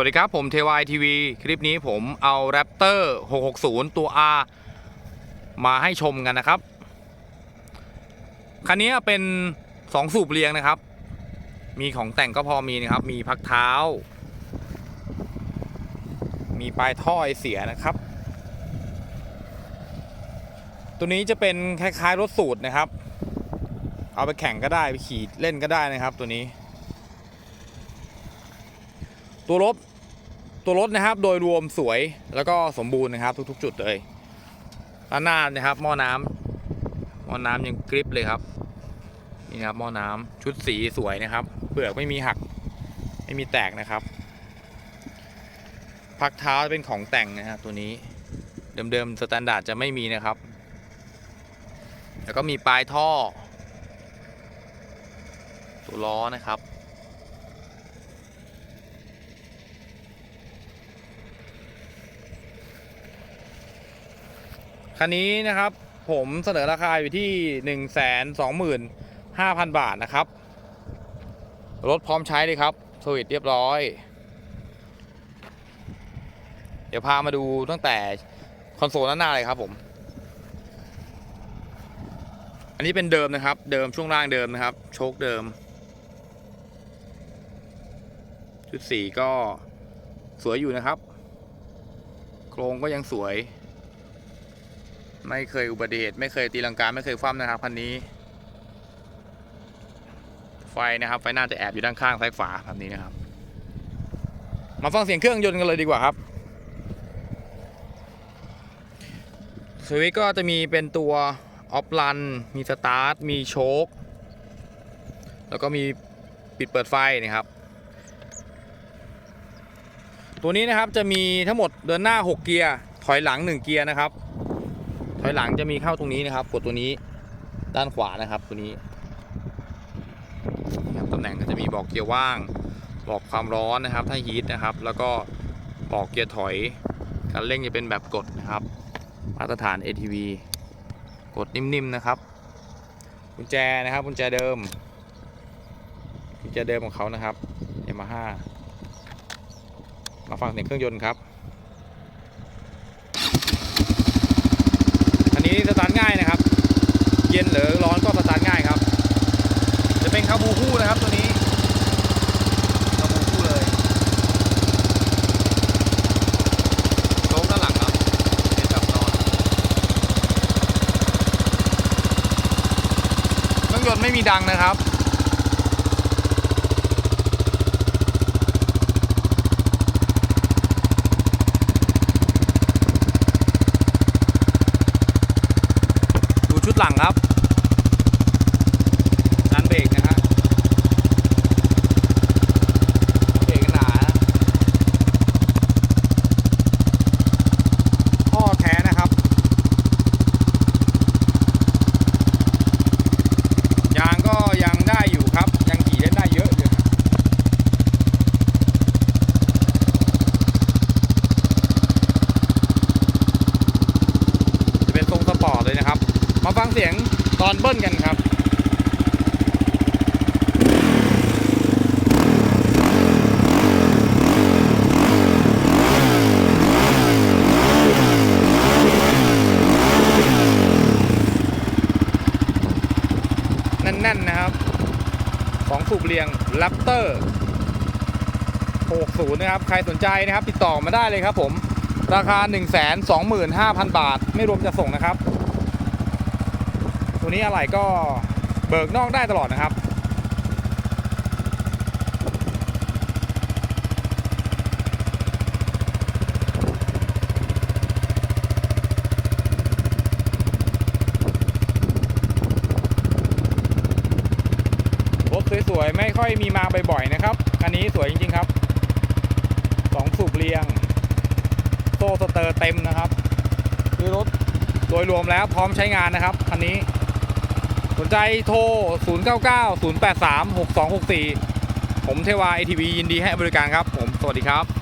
วัสดีครับผมเทวายทีวีคลิปนี้ผมเอา Raptor 660 ตัว R มาให้ชมกันนะครับ คันนี้เป็น 2 สูบเรียงนะครับ มีของแต่งก็พอมีนะครับ มีพักเท้า มีปลายท่อไอเสียนะครับ ตัวนี้จะเป็นคล้ายๆรถสูตรนะครับ เอาไปแข่งก็ได้ ไปขี่เล่นก็ได้นะครับตัวนี้ ตัวรถตัวรถนะครับโดยรวมสวยแล้วก็สมบูรณ์นะครับ ทุก ๆ จุดเลยด้านหน้านะครับหม้อน้ำหม้อน้ำยังกริปเลยครับนี่นะครับหม้อน้ำชุดสีสวยนะครับเปลือกไม่มีหักไม่มีแตกนะครับ พักเท้าเป็นของแต่งนะครับตัวนี้เดิมๆสแตนดาร์ดจะไม่มีนะครับ แล้วก็มีปลายท่อ ตัวล้อนะครับ คันนี้นะครับผมเสนอราคาอยู่ที่ 1 2 5 0 0 0 บาทนะครับ รถพร้อมใช้เลยครับสวิตช์เรียบร้อย เดี๋ยวพามาดูตั้งแต่คอนโซลด้านหน้าเลยครับผม อันนี้เป็นเดิมนะครับ เดิมช่วงล่างเดิมนะครับ โชคเดิม ชุดสีก็สวยอยู่นะครับ โครงก็ยังสวย ไม่เคยอุบัติเหตุไม่เคยตีลังกาไม่เคยคว่ำนะครับคันนี้ ไฟนะครับไฟหน้าจะแอบอยู่ด้านข้างซ้ายขวาแบบนี้นะครับ มาฟังเสียงเครื่องยนต์กันเลยดีกว่าครับสวิตก็จะมีเป็นตัวออฟลัน มีสตาร์ท มีโชคแล้วก็มีปิดเปิดไฟนะครับ ตัวนี้นะครับจะมีทั้งหมดเดินหน้า 6 เกียร์ ถอยหลัง 1 เกียร์นะครับ อยหลังจะมีเข้าตรงนี้นะครับ กดตัวนี้ด้านขวานะครับตัวนี้ตำแหน่งก็จะมีบอกเกียร์ว่าง บอกความร้อนนะครับ ถ้าฮีทนะครับ แล้วก็บอกเกียร์ถอยการเร่งจะเป็นแบบกดนะครับ มาตรฐาน ATV กดนิ่มๆนะครับกุญแจนะครับกุญแจเดิมกุญแจเดิมของเขานะครับ Yamaha มาฟังเสียงเครื่องยนต์ครับ นี้สตาร์ทง่ายนะครับ เย็นหรือร้อนก็สตาร์ทง่ายครับ จะเป็นคาบูคู่นะครับตัวนี้คาบูคู่เลยโชคด้านหลังครับเป็นแบบนอนเครื่องยนต์ไม่มีดังนะครับ ดูชุดหลังครับชั้นเบรกนะฮะเบรกหนาท่อแท้นะครับ ยางก็ยังได้อยู่ครับ ยังขี่เล่นได้เยอะอยู่ครับจะเป็นทรงสปอร์ตเลยนะครับ มา ฟังเสียงตอนเบิ้ลกันครับแน่นๆนะครับ ของสูบเรียง Raptor 60 นะครับ ใครสนใจนะครับ ติดต่อมาได้เลยครับผม ราคา 125,000 บาท ไม่รวมจะส่งนะครับ ตัวนี้อะไรก็เบิกนอกได้ตลอดนะครับ รถสวยๆ ไม่ค่อยมีมาบ่อยๆนะครับ อันนี้สวยจริงๆครับสองสูบเรียง โซ่สเตอร์เต็มนะครับ คือรถโดยรวมแล้วพร้อมใช้งานนะครับ คันนี้ สนใจโทร 099 083 6264 ผมเทวา ATV ยินดีให้บริการครับ ผม สวัสดีครับ